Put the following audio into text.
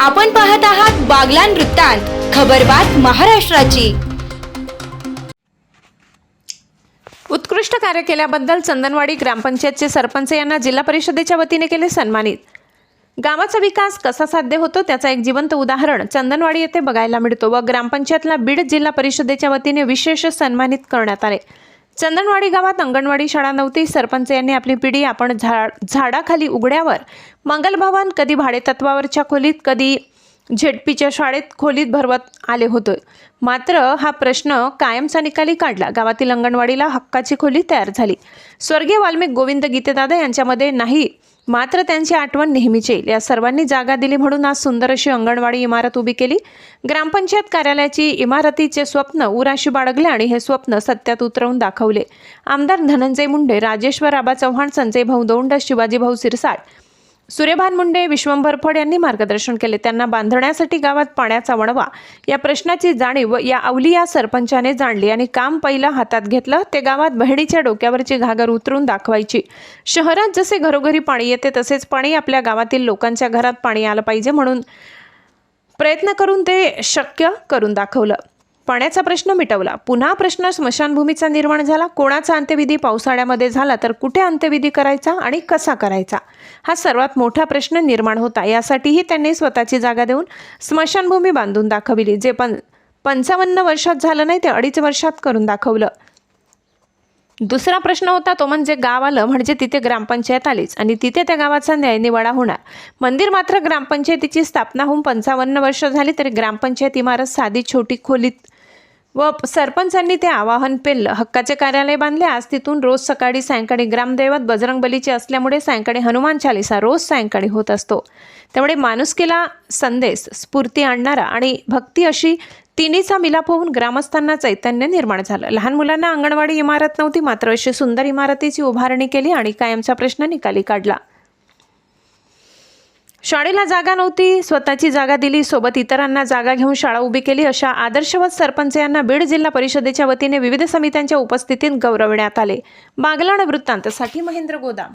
आपण पाहत आहात बागलान वृत्तांत खबरबात महाराष्ट्राची. उत्कृष्ट कार्य केल्याबद्दल चंदनवाडी ग्रामपंचायतचे सरपंच यांना जिल्हा परिषदेच्या वतीने केले सन्मानित. गावाचा विकास कसा साध्य होतो त्याचा एक जिवंत उदाहरण चंदनवाडी येथे बघायला मिळतो व ग्रामपंचायतला बीड जिल्हा परिषदेच्या वतीने विशेष सन्मानित करण्यात आले. चंदनवाडी गावात अंगणवाडी शाळा नव्हती. सरपंच यांनी आपली पिढी आपण झाड झाडाखाली उघड्यावर मंगलभवन कधी भाडेतत्वावरच्या खोलीत कधी झेडपीच्या शाळेत खोलीत भरवत आले होते. मात्र हा प्रश्न कायमचा निकाली काढला. गावातील अंगणवाडीला हक्काची खोली तयार झाली. स्वर्गीय वाल्मिक गोविंद गीतेदादा यांच्यामध्ये नाही. मात्र त्यांची आठवण नेहमीच येईल. या सर्वांनी जागा दिली म्हणून आज सुंदर अशी अंगणवाडी इमारत उभी केली. ग्रामपंचायत कार्यालयाची इमारतीचे स्वप्न उराशी बाळगले आणि हे स्वप्न सत्यात उतरवून दाखवले. आमदार धनंजय मुंडे राजेश्वर आबा चव्हाण संजय भाऊ दौंड शिवाजी भाऊ सिरसाट सूर्यभान मुंडे विश्वंभर फड यांनी मार्गदर्शन केले. त्यांना बांधण्यासाठी गावात पाण्याचा वणवा या प्रश्नाची जाणीव या अवलिया सरपंचाने जाणली आणि काम पहिलं हातात घेतलं. ते गावात बहिणीच्या डोक्यावरची घागर उतरून दाखवायची. शहरात जसे घरोघरी पाणी येते तसेच पाणी आपल्या गावातील लोकांच्या घरात पाणी आलं पाहिजे म्हणून प्रयत्न करून ते शक्य करून दाखवलं. पाण्याचा प्रश्न मिटवला. पुन्हा प्रश्न स्मशानभूमीचा निर्माण झाला. कोणाचा अंत्यविधी पावसाळ्यामध्ये झाला तर कुठे अंत्यविधी करायचा आणि कसा करायचा? हा सर्वात मोठा प्रश्न निर्माण होता. यासाठीही त्यांनी स्वतःची जागा देऊन स्मशानभूमी बांधून दाखविली जे पण पंचावन्न वर्षात झालं नाही ते अडीच वर्षात करून दाखवलं. दुसरा प्रश्न होता तो म्हणजे गाव आलं म्हणजे तिथे ग्रामपंचायत आलीच आणि तिथे त्या गावाचा न्यायनिवाडा होणार. मंदिर मात्र ग्रामपंचायतीची स्थापना होऊन पंचावन्न वर्ष झाली तरी ग्रामपंचायत इमारत साधी छोटी खोलीत व सरपंचांनी ते आवाहन पेललं हक्काचे कार्यालय बांधले. आज तिथून रोज सकाळी सायंकाळी ग्रामदैवत बजरंगबलीचे असल्यामुळे सायंकाळी हनुमान चालिसा रोज सायंकाळी होत असतो. त्यामुळे माणुसकीला संदेश स्फूर्ती आणणारा आणि भक्ती अशी तिन्हीचा मिलाप होऊन ग्रामस्थांना चैतन्य निर्माण झालं. लहान मुलांना अंगणवाडी इमारत नव्हती मात्र अशी सुंदर इमारतीची उभारणी केली आणि कायमचा प्रश्न निकाली काढला. शाळेला जागा नव्हती स्वतःची जागा दिली सोबत इतरांना जागा घेऊन शाळा उभी केली अशा आदर्शवत सरपंच यांना बीड जिल्हा परिषदेच्या वतीने विविध समित्यांच्या उपस्थितीत गौरवण्यात आले. बागलाण वृत्तांतसाठी महेंद्र गोदाम.